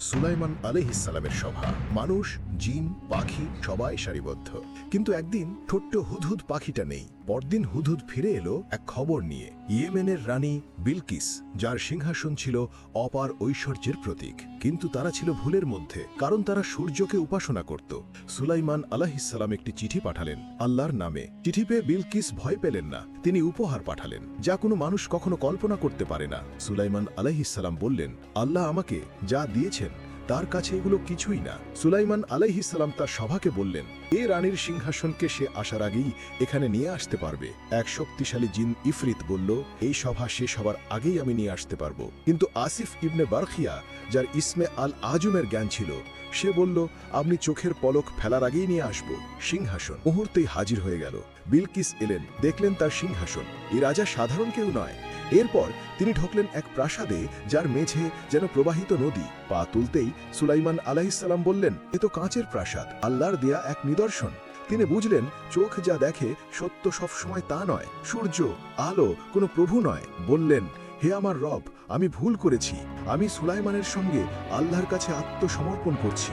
সুলাইমান আলহিসালামের সভা। মানুষ জিন পাখি, সবাই সারিবদ্ধ। কিন্তু একদিন ছোট্ট হুদহুদ পাখিটা নেই। পরদিন হুদহুদ ফিরে এলো এক খবর নিয়ে। ইয়েমেনের রানী বিলকিস, যার সিংহাসন ছিল অপার ঐশ্বর্যের প্রতীক। কিন্তু তারা ছিল ভুলের মধ্যে, কারণ তারা সূর্যকে উপাসনা করত। সুলাইমান আলাহিসাল্লাম একটি চিঠি পাঠালেন আল্লাহর নামে। চিঠি পেয়ে বিলকিস ভয় পেলেন না। তিনি উপহার পাঠালেন, যা কোনো মানুষ কখনো কল্পনা করতে পারে না। সুলাইমান আলাইহিসাল্লাম বললেন, আল্লাহ আমাকে যা দিয়েছেন তার কাছে এগুলো কিছুই না। সুলাইমান আলাইহিসাল্লাম তার সভাকে বললেন, এ রানীর সিংহাসনকে সে আসার আগেই এখানে নিয়ে আসতে পারবে। এক শক্তিশালী জিন ইফরিত বলল, এই সভা শেষ হবার আগেই আমি নিয়ে আসতে পারব। কিন্তু আসিফ ইবনে বারখিয়া, যার ইসমে আল আজমের জ্ঞান ছিল, সে বলল, আপনি চোখের পলক ফেলার আগেই নিয়ে আসব। সিংহাসন মুহূর্তেই হাজির হয়ে গেল। বিলকিস এলেন, দেখলেন তার সিংহাসন। এই রাজা সাধারণ কেউ নয়। এরপর তিনি ঢুকলেন এক প্রাসাদে, যার মেঝে যেন প্রবাহিত নদী। পা তুলতেই সুলাইমান আলাইসাল্লাম বললেন, এ তো কাঁচের প্রাসাদ, আল্লাহর দেয়া এক নিদর্শন। তিনি বুঝলেন, চোখ যা দেখে সত্য সব সময় তা নয়, সূর্য, আলো, কোনো প্রভু নয়। বললেন, হে আমার রব, আমি ভুল করেছি। আমি সুলাইমানের সঙ্গে আল্লাহর কাছে আত্মসমর্পণ করছি।